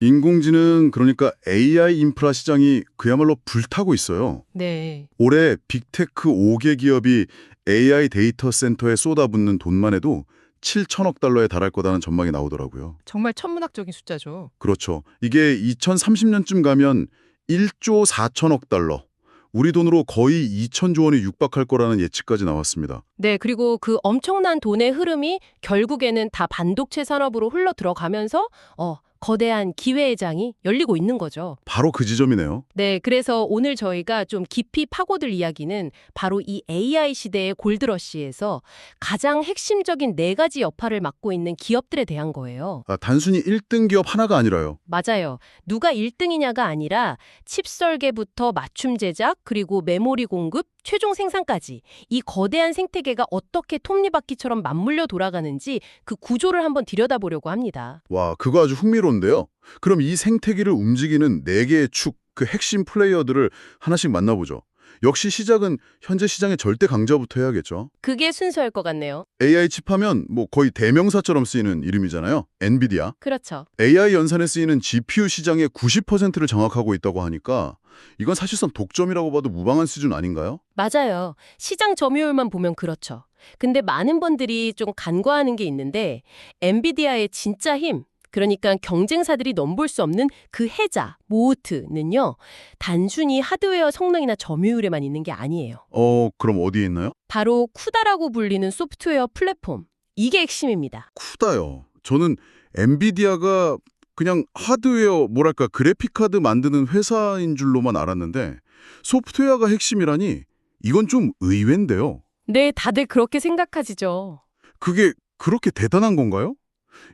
인공지능 그러니까 AI 인프라 시장이 그야말로 불타고 있어요. 네. 올해 빅테크 5개 기업이 AI 데이터 센터에 쏟아붓는 돈만 해도 7천억 달러에 달할 거다는 전망이 나오더라고요. 정말 천문학적인 숫자죠. 그렇죠. 이게 2030년쯤 가면 1조 4천억 달러, 우리 돈으로 거의 2천조 원에 육박할 거라는 예측까지 나왔습니다. 네, 그리고 그 엄청난 돈의 흐름이 결국에는 다 반도체 산업으로 흘러 들어가면서 어, 거대한 기회의 장이 열리고 있는 거죠. 바로 그 지점이네요. 네, 그래서 오늘 저희가 좀 깊이 파고들 이야기는 바로 이 AI 시대의 골드러시에서 가장 핵심적인 네 가지 여파를 맡고 있는 기업들에 대한 거예요. 아, 단순히 1등 기업 하나가 아니라요. 맞아요. 누가 1등이냐가 아니라 칩 설계부터 맞춤 제작, 그리고 메모리 공급, 최종 생산까지 이 거대한 생태계가 어떻게 톱니바퀴처럼 맞물려 돌아가는지 그 구조를 한번 들여다보려고 합니다. 와, 그거 아주 흥미로운데요. 그럼 이 생태계를 움직이는 네개의 축, 그 핵심 플레이어들을 하나씩 만나보죠. 역시 시작은 현재 시장의 절대 강자부터 해야겠죠. 그게 순서일 것 같네요. AI 칩하면 뭐 거의 대명사처럼 쓰이는 이름이잖아요. 엔비디아. 그렇죠. AI 연산에 쓰이는 GPU 시장의 90%를 장악하고 있다고 하니까 이건 사실상 독점이라고 봐도 무방한 수준 아닌가요? 맞아요. 시장 점유율만 보면 그렇죠. 근데 많은 분들이 좀 간과하는 게 있는데 엔비디아의 진짜 힘, 그러니까 경쟁사들이 넘볼 수 없는 그 해자, 모트는요. 단순히 하드웨어 성능이나 점유율에만 있는 게 아니에요. 어, 그럼 어디에 있나요? 바로 쿠다라고 불리는 소프트웨어 플랫폼. 이게 핵심입니다. 쿠다요. 저는 엔비디아가 그냥 하드웨어, 뭐랄까, 그래픽카드 만드는 회사인 줄로만 알았는데 소프트웨어가 핵심이라니 이건 좀 의외인데요. 네, 다들 그렇게 생각하시죠. 그게 그렇게 대단한 건가요?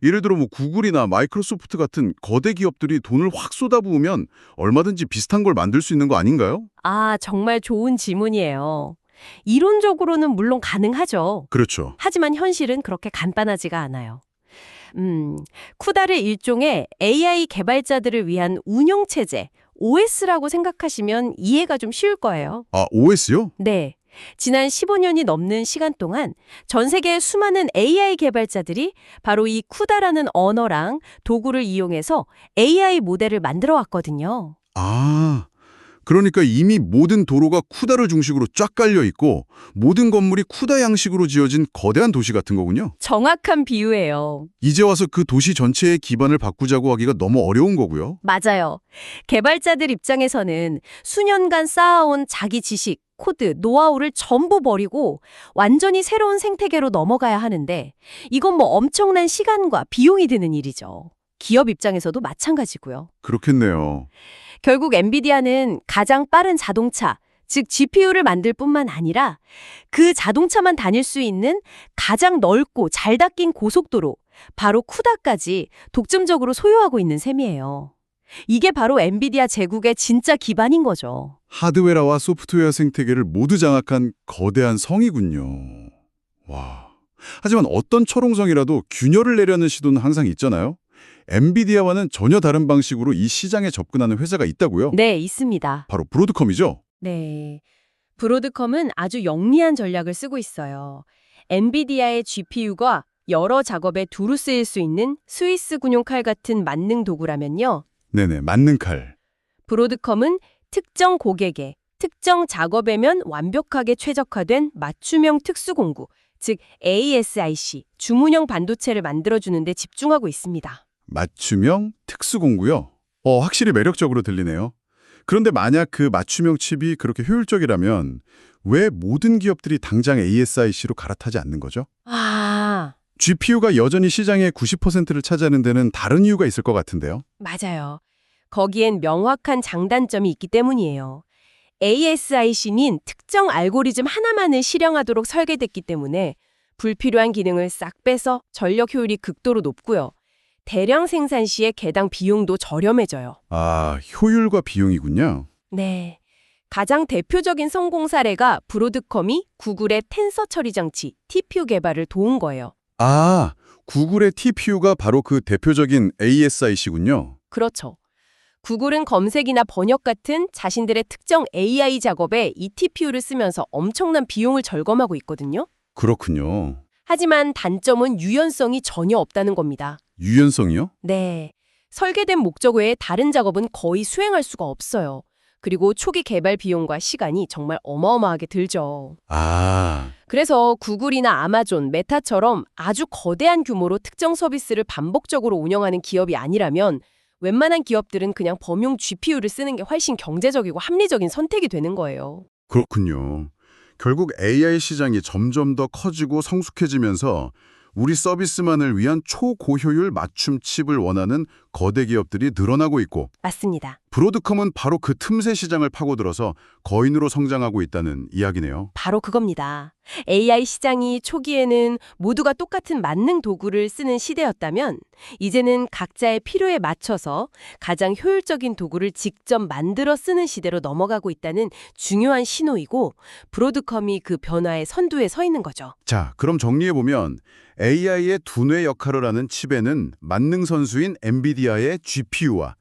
예를 들어 뭐 구글이나 마이크로소프트 같은 거대 기업들이 돈을 확 쏟아부으면 얼마든지 비슷한 걸 만들 수 있는 거 아닌가요? 아, 정말 좋은 질문이에요. 이론적으로는 물론 가능하죠. 그렇죠. 하지만 현실은 그렇게 간단하지가 않아요. 음, 쿠다를 일종의 AI 개발자들을 위한 운영체제, OS라고 생각하시면 이해가 좀 쉬울 거예요. 아, OS요? 네. 지난 15년이 넘는 시간 동안 전 세계 수많은 AI 개발자들이 바로 이 쿠다라는 언어랑 도구를 이용해서 AI 모델을 만들어 왔거든요. 아, 그러니까 이미 모든 도로가 쿠다를 중심으로 쫙 깔려 있고 모든 건물이 쿠다 양식으로 지어진 거대한 도시 같은 거군요. 정확한 비유예요. 이제 와서 그 도시 전체의 기반을 바꾸자고 하기가 너무 어려운 거고요. 맞아요. 개발자들 입장에서는 수년간 쌓아온 자기 지식, 코드, 노하우를 전부 버리고 완전히 새로운 생태계로 넘어가야 하는데 이건 뭐 엄청난 시간과 비용이 드는 일이죠. 기업 입장에서도 마찬가지고요. 그렇겠네요. 결국 엔비디아는 가장 빠른 자동차, 즉 GPU를 만들 뿐만 아니라 그 자동차만 다닐 수 있는 가장 넓고 잘 닦인 고속도로, 바로 쿠다까지 독점적으로 소유하고 있는 셈이에요. 이게 바로 엔비디아 제국의 진짜 기반인 거죠. 하드웨어와 소프트웨어 생태계를 모두 장악한 거대한 성이군요. 와. 하지만 어떤 철옹성이라도 균열을 내려는 시도는 항상 있잖아요. 엔비디아와는 전혀 다른 방식으로 이 시장에 접근하는 회사가 있다고요? 네, 있습니다. 바로 브로드컴이죠? 네. 브로드컴은 아주 영리한 전략을 쓰고 있어요. 엔비디아의 GPU가 여러 작업에 두루 쓰일 수 있는 스위스 군용 칼 같은 만능 도구라면요. 네네, 맞는 칼. 브로드컴은 특정 고객에 특정 작업에면 완벽하게 최적화된 맞춤형 특수공구, 즉 ASIC, 주문형 반도체를 만들어주는 데 집중하고 있습니다. 맞춤형 특수공구요? 어, 확실히 매력적으로 들리네요. 그런데 만약 그 맞춤형 칩이 그렇게 효율적이라면 왜 모든 기업들이 당장 ASIC로 갈아타지 않는 거죠? 아, GPU가 여전히 시장의 90%를 차지하는 데는 다른 이유가 있을 것 같은데요. 맞아요. 거기엔 명확한 장단점이 있기 때문이에요. ASIC는 특정 알고리즘 하나만을 실행하도록 설계됐기 때문에 불필요한 기능을 싹 빼서 전력 효율이 극도로 높고요. 대량 생산 시에 개당 비용도 저렴해져요. 아, 효율과 비용이군요. 네. 가장 대표적인 성공 사례가 브로드컴이 구글의 텐서 처리 장치 TPU 개발을 도운 거예요. 아, 구글의 TPU가 바로 그 대표적인 ASIC군요. 그렇죠. 구글은 검색이나 번역 같은 자신들의 특정 AI 작업에 이 TPU를 쓰면서 엄청난 비용을 절감하고 있거든요. 그렇군요. 하지만 단점은 유연성이 전혀 없다는 겁니다. 유연성이요? 네. 설계된 목적 외에 다른 작업은 거의 수행할 수가 없어요. 그리고 초기 개발 비용과 시간이 정말 어마어마하게 들죠. 아, 그래서 구글이나 아마존, 메타처럼 아주 거대한 규모로 특정 서비스를 반복적으로 운영하는 기업이 아니라면 웬만한 기업들은 그냥 범용 GPU를 쓰는 게 훨씬 경제적이고 합리적인 선택이 되는 거예요. 그렇군요. 결국 AI 시장이 점점 더 커지고 성숙해지면서 우리 서비스만을 위한 초고효율 맞춤 칩을 원하는 거대 기업들이 늘어나고 있고 맞습니다. 브로드컴은 바로 그 틈새 시장을 파고들어서 거인으로 성장하고 있다는 이야기네요. 바로 그겁니다. AI 시장이 초기에는 모두가 똑같은 만능 도구를 쓰는 시대였다면 이제는 각자의 필요에 맞춰서 가장 효율적인 도구를 직접 만들어 쓰는 시대로 넘어가고 있다는 중요한 신호이고 브로드컴이 그 변화의 선두에 서 있는 거죠. 자, 그럼 정리해보면 AI의 두뇌 역할을 하는 칩에는 만능 선수인 엔비디아의 GPU와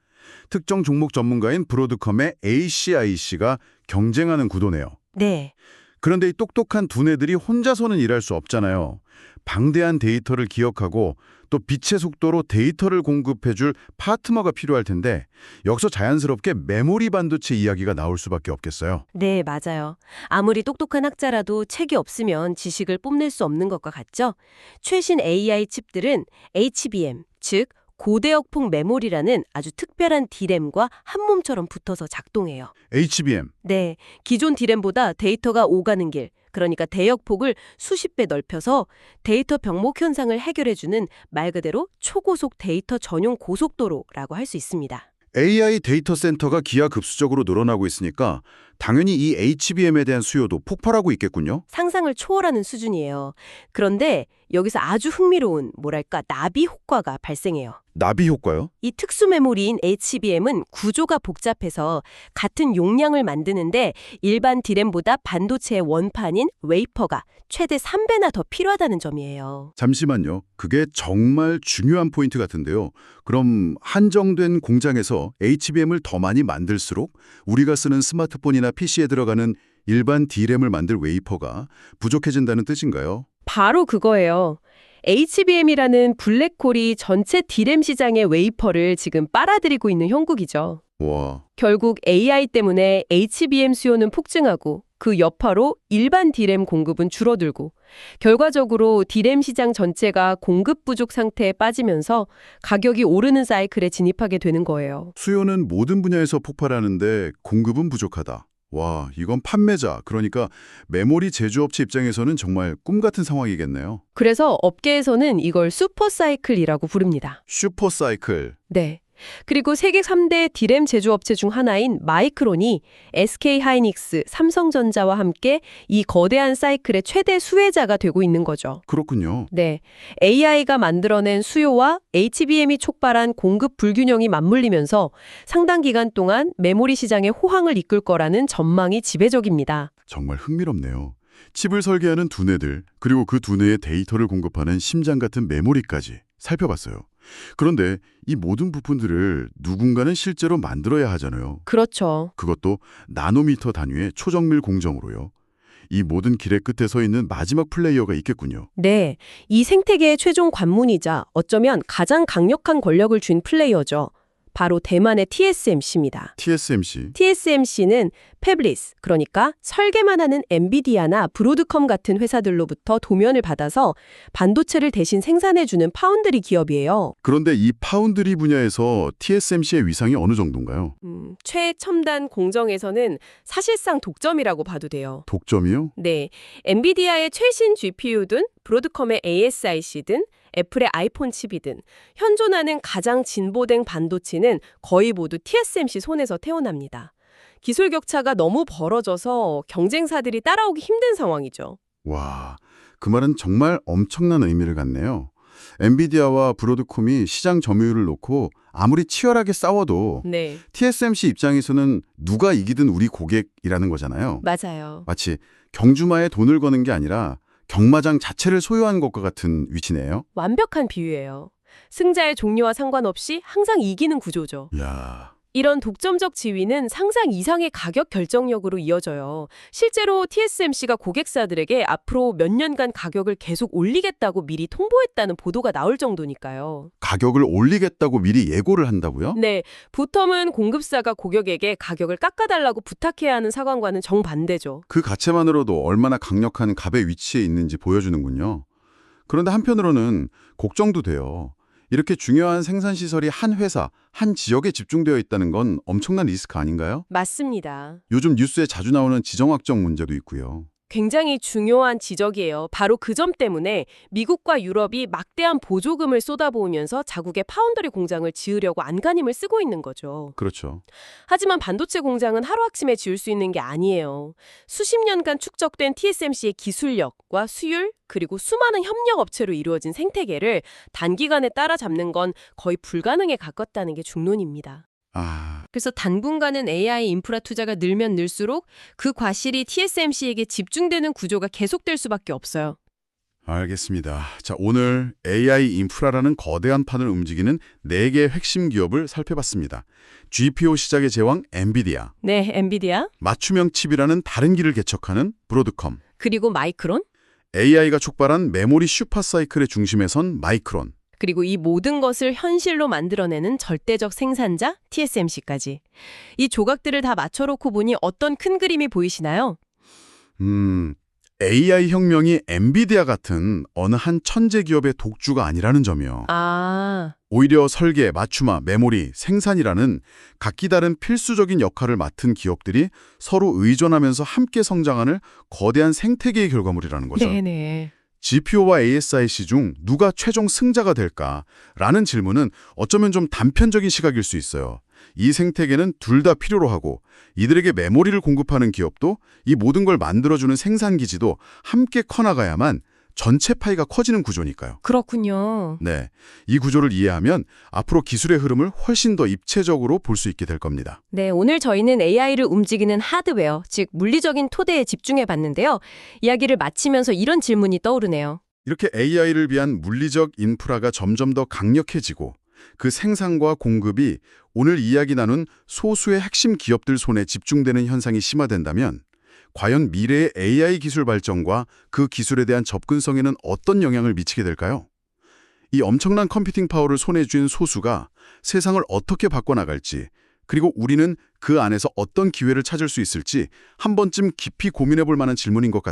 특정 종목 전문가인 브로드컴의 ACIC가 경쟁하는 구도네요. 네. 그런데 이 똑똑한 두뇌들이 혼자서는 일할 수 없잖아요. 방대한 데이터를 기억하고 또 빛의 속도로 데이터를 공급해줄 파트너가 필요할 텐데 여기서 자연스럽게 메모리 반도체 이야기가 나올 수밖에 없겠어요. 네, 맞아요. 아무리 똑똑한 학자라도 책이 없으면 지식을 뽐낼 수 없는 것과 같죠? 최신 AI 칩들은 HBM, 즉 고대역폭 메모리라는 아주 특별한 디램과 한 몸처럼 붙어서 작동해요. HBM, 네, 기존 디램보다 데이터가 오가는 길, 그러니까 대역폭을 수십 배 넓혀서 데이터 병목 현상을 해결해주는 말 그대로 초고속 데이터 전용 고속도로라고 할 수 있습니다. AI 데이터 센터가 기하급수적으로 늘어나고 있으니까 당연히 이 HBM에 대한 수요도 폭발하고 있겠군요. 상상을 초월하는 수준이에요. 그런데 여기서 아주 흥미로운 뭐랄까 나비 효과가 발생해요. 나비 효과요? 이 특수 메모리인 HBM은 구조가 복잡해서 같은 용량을 만드는데 일반 디램보다 반도체의 원판인 웨이퍼가 최대 3배나 더 필요하다는 점이에요. 잠시만요. 그게 정말 중요한 포인트 같은데요. 그럼 한정된 공장에서 HBM을 더 많이 만들수록 우리가 쓰는 스마트폰이나 PC에 들어가는 일반 D램을 만들 웨이퍼가 부족해진다는 뜻인가요? 바로 그거예요. HBM이라는 블랙홀이 전체 디램 시장의 웨이퍼를 지금 빨아들이고 있는 형국이죠. 와, 결국 AI 때문에 HBM 수요는 폭증하고 그 여파로 일반 디램 공급은 줄어들고 결과적으로 디램 시장 전체가 공급 부족 상태에 빠지면서 가격이 오르는 사이클에 진입하게 되는 거예요. 수요는 모든 분야에서 폭발하는데 공급은 부족하다. 와, 이건 판매자, 그러니까 메모리 제조업체 입장에서는 정말 꿈 같은 상황이겠네요. 그래서 업계에서는 이걸 슈퍼 사이클이라고 부릅니다. 슈퍼 사이클. 네. 그리고 세계 3대 디램 제조업체 중 하나인 마이크론이 SK 하이닉스, 삼성전자와 함께 이 거대한 사이클의 최대 수혜자가 되고 있는 거죠. 그렇군요. 네. AI가 만들어낸 수요와 HBM이 촉발한 공급 불균형이 맞물리면서 상당 기간 동안 메모리 시장의 호황을 이끌 거라는 전망이 지배적입니다. 정말 흥미롭네요. 칩을 설계하는 두뇌들, 그리고 그 두뇌에 데이터를 공급하는 심장 같은 메모리까지 살펴봤어요. 그런데 이 모든 부품들을 누군가는 실제로 만들어야 하잖아요. 그렇죠. 그것도 나노미터 단위의 초정밀 공정으로요. 이 모든 길의 끝에 서 있는 마지막 플레이어가 있겠군요. 네. 이 생태계의 최종 관문이자 어쩌면 가장 강력한 권력을 쥔 플레이어죠. 바로 대만의 TSMC입니다. TSMC. TSMC는 패블리스, 그러니까 설계만 하는 엔비디아나 브로드컴 같은 회사들로부터 도면을 받아서 반도체를 대신 생산해주는 파운드리 기업이에요. 그런데 이 파운드리 분야에서 TSMC의 위상이 어느 정도인가요? 음, 최첨단 공정에서는 사실상 독점이라고 봐도 돼요. 독점이요? 네, 엔비디아의 최신 GPU든 브로드컴의 ASIC든 애플의 아이폰 칩이든 현존하는 가장 진보된 반도체는 거의 모두 TSMC 손에서 태어납니다. 기술 격차가 너무 벌어져서 경쟁사들이 따라오기 힘든 상황이죠. 와, 그 말은 정말 엄청난 의미를 갖네요. 엔비디아와 브로드콤이 시장 점유율을 놓고 아무리 치열하게 싸워도 네, TSMC 입장에서는 누가 이기든 우리 고객이라는 거잖아요. 맞아요. 마치 경주마에 돈을 거는 게 아니라 경마장 자체를 소유한 것과 같은 위치네요. 완벽한 비유예요. 승자의 종류와 상관없이 항상 이기는 구조죠. 이야, 이런 독점적 지위는 상상 이상의 가격 결정력으로 이어져요. 실제로 TSMC가 고객사들에게 앞으로 몇 년간 가격을 계속 올리겠다고 미리 통보했다는 보도가 나올 정도니까요. 가격을 올리겠다고 미리 예고를 한다고요? 네, 보텀은 공급사가 고객에게 가격을 깎아달라고 부탁해야 하는 상황과는 정반대죠. 그 가체만으로도 얼마나 강력한 갑의 위치에 있는지 보여주는군요. 그런데 한편으로는 걱정도 돼요. 이렇게 중요한 생산시설이 한 회사, 한 지역에 집중되어 있다는 건 엄청난 리스크 아닌가요? 맞습니다. 요즘 뉴스에 자주 나오는 지정학적 문제도 있고요. 굉장히 중요한 지적이에요. 바로 그 점 때문에 미국과 유럽이 막대한 보조금을 쏟아부으면서 자국의 파운더리 공장을 지으려고 안간힘을 쓰고 있는 거죠. 그렇죠. 하지만 반도체 공장은 하루아침에 지을 수 있는 게 아니에요. 수십 년간 축적된 TSMC의 기술력과 수율, 그리고 수많은 협력 업체로 이루어진 생태계를 단기간에 따라잡는 건 거의 불가능에 가깝다는 게 중론입니다. 아, 그래서 당분간은 AI 인프라 투자가 늘면 늘수록 그 과실이 TSMC에게 집중되는 구조가 계속될 수밖에 없어요. 알겠습니다. 자, 오늘 AI 인프라라는 거대한 판을 움직이는 4개의 핵심 기업을 살펴봤습니다. GPU 시작의 제왕 엔비디아, 네, 엔비디아, 맞춤형 칩이라는 다른 길을 개척하는 브로드컴, 그리고 마이크론, AI가 촉발한 메모리 슈퍼사이클의 중심에 선 마이크론, 그리고 이 모든 것을 현실로 만들어내는 절대적 생산자 TSMC까지. 이 조각들을 다 맞춰놓고 보니 어떤 큰 그림이 보이시나요? 음, AI 혁명이 엔비디아 같은 어느 한 천재 기업의 독주가 아니라는 점이요. 아, 오히려 설계, 맞춤화, 메모리, 생산이라는 각기 다른 필수적인 역할을 맡은 기업들이 서로 의존하면서 함께 성장하는 거대한 생태계의 결과물이라는 거죠. 네네. GPU와 ASIC 중 누가 최종 승자가 될까라는 질문은 어쩌면 좀 단편적인 시각일 수 있어요. 이 생태계는 둘 다 필요로 하고 이들에게 메모리를 공급하는 기업도 이 모든 걸 만들어주는 생산기지도 함께 커나가야만 전체 파이가 커지는 구조니까요. 그렇군요. 네, 이 구조를 이해하면 앞으로 기술의 흐름을 훨씬 더 입체적으로 볼 수 있게 될 겁니다. 네, 오늘 저희는 AI를 움직이는 하드웨어, 즉 물리적인 토대에 집중해 봤는데요. 이야기를 마치면서 이런 질문이 떠오르네요. 이렇게 AI를 위한 물리적 인프라가 점점 더 강력해지고 그 생산과 공급이 오늘 이야기 나눈 소수의 핵심 기업들 손에 집중되는 현상이 심화된다면 과연 미래의 AI 기술 발전과 그 기술에 대한 접근성에는 어떤 영향을 미치게 될까요? 이 엄청난 컴퓨팅 파워를 손에 쥔 소수가 세상을 어떻게 바꿔나갈지 그리고 우리는 그 안에서 어떤 기회를 찾을 수 있을지 한 번쯤 깊이 고민해 볼 만한 질문인 것 같습니다.